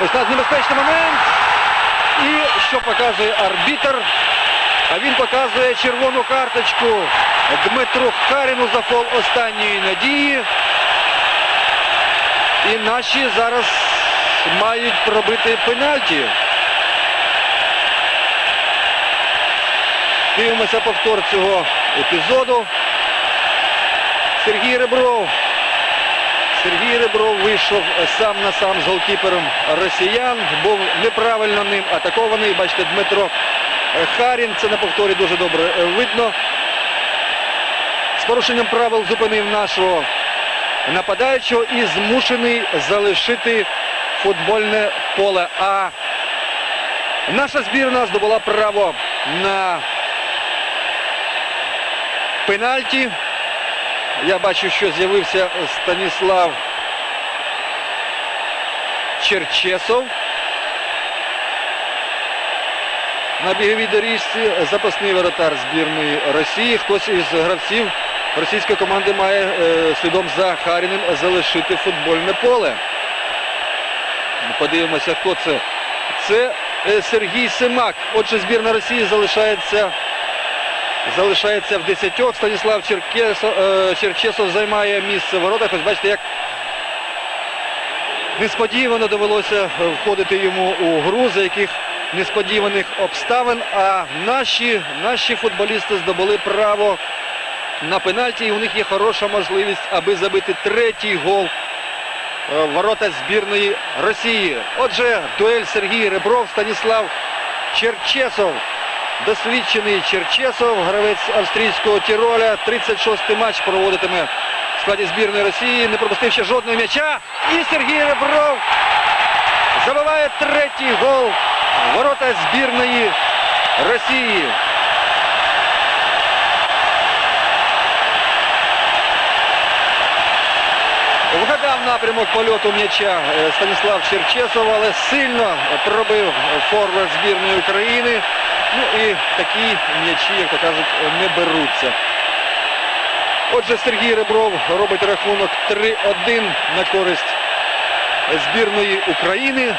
Ось так небезпечний момент. І що показує арбітр? А він показує червону карточку Дмитру Харіну за фол останньої надії. І наші зараз мають пробити пенальті. Дивимося повтор цього епізоду. Сергій Ребров. Сергій Ребров вийшов сам на сам з голкіпером росіян. Був неправильно ним атакований. Бачите, Дмитро Харін. Це на повторі дуже добре е, видно. З порушенням правил зупинив нашого нападаючого і змушений залишити футбольне поле. А наша збірна здобула право на пенальті. Я бачу, що з'явився Станіслав Черчесов. На біговій доріжці запасний воротар збірної Росії. Хтось із гравців російської команди має е, слідом за Харіним залишити футбольне поле. Подивимося, хто це. Це е, Сергій Семак. Отже, збірна Росії залишається залишається в десятьох. Станіслав Черкесов, е, Черчесов займає місце в воротах. Ось бачите, як несподівано довелося входити йому у гру, за яких несподіваних обставин. А наші, наші футболісти здобули право на пенальті. І у них є хороша можливість, аби забити третій гол е, ворота збірної Росії. Отже, дуель Сергій Ребров, Станіслав Черчесов. Досвідчений Черчесов, гравець австрійського Тіроля. 36-й матч проводитиме в складі збірної Росії. Не пропустив ще жодного м'яча. І Сергій Ребров забиває третій гол ворота збірної Росії. Вгадав напрямок польоту м'яча е, Станіслав Черчесов, але сильно пробив форвард збірної України. Ну і такі м'ячі, як то кажуть, не беруться. Отже, Сергій Ребров робить рахунок 3-1 на користь збірної України.